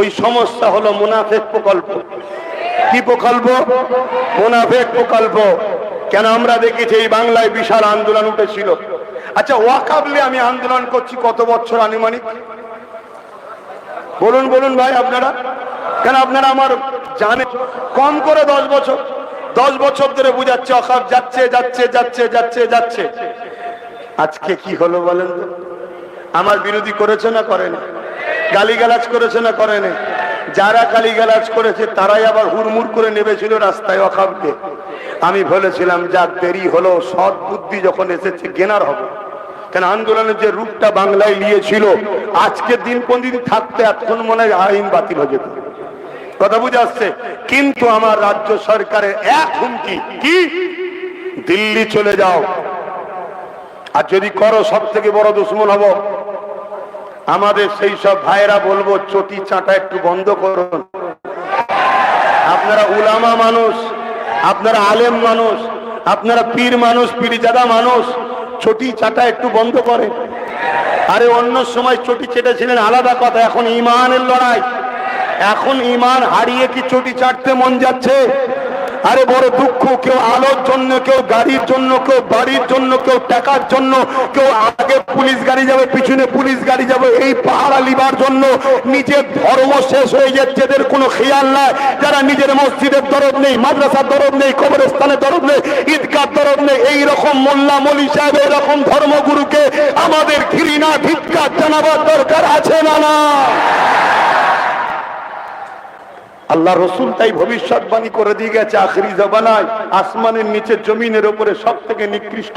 ওই সমস্যা হলো মুনাফেক প্রকল্প। কি প্রকল্প? মুনাফেক প্রকল্প। কেন আমরা দেখেছি এই বাংলায় বিশাল আন্দোলন উঠেছিল। আচ্ছা ওয়াকাবলে আমি আন্দোলন করছি কত বছর আনুমানিক? বলুন বলুন ভাই আপনারা। কেন আপনারা আমার জানে কম করে দশ বছর? দশ বছর ধরে বুঝাচ্ছে অকাব যাচ্ছে যাচ্ছে যাচ্ছে যাচ্ছে যাচ্ছে। আজকে কি হলো বলেন আমার বিরোধী করেছে না করেনি? গালিগালাজ করেছে না করেনি? যারা গালিগালাজ করেছে, তারাই আবার হুড়মুড় করে নেমেছিল রাস্তায় অখাবকে। আমি বলেছিলাম, যা দেরি হলো, সৎ বুদ্ধি যখন এসেছে গেনার হবে। কেন, আন্দোলনের যে রূপটা বাংলায় নিয়েছিল আজকের দিন কোন দিন থাকতে এতক্ষণ মনে হয় আইন বাতিল হয়ে যেত। কথা বুঝে আসছে? কিন্তু আমার রাজ্য সরকারের এক হুমকি, কি? দিল্লি চলে যাও। আর যদি করো সব থেকে বড় দুশ্মন হব। আমাদের সেই সব ভাইয়েরা বলব, চটি চাটা একটু বন্ধ করুন। আপনারা উলামা মানুষ, আপনারা আলেম মানুষ, আপনারা পীর মানুষ, পীরজাদা মানুষ, চটি চাটা একটু বন্ধ করে আরে অন্য সময় চটি চেটেছিলেন, আলাদা কথা, এখন ইমানের লড়াই। এখন ইমান হারিয়ে কি চটি চাটতে মন যাচ্ছে? আরে বড় দুঃখ, কেউ আলোর জন্য, কেউ গাড়ির জন্য, কেউ বাড়ির জন্য, কেউ টাকার জন্য, কেউ আগে পুলিশ গাড়ি যাবে, পিছনে পুলিশ গাড়ি যাবে, এই পাহারা লিবার জন্য নিজের ধর্ম শেষ হয়ে যাচ্ছে, এদের কোনো খেয়াল নাই। যারা নিজের মসজিদের দরদ নেই, মাদ্রাসার দরদ নেই, কবরস্থানের দরদ নেই, ঈদগার দরদ নেই এই রকম মোল্লা মলি সাহেব এরকম ধর্মগুরুকে আমাদের ঘৃণা ধিক্কার জানাবার দরকার আছে না না আল্লাহ রসুল তাই ভবিষ্যৎবাণী করে দিয়ে গেছে আখরি জবানায়, আসমানের নিচে জমিনের উপরে সব থেকে নিকৃষ্ট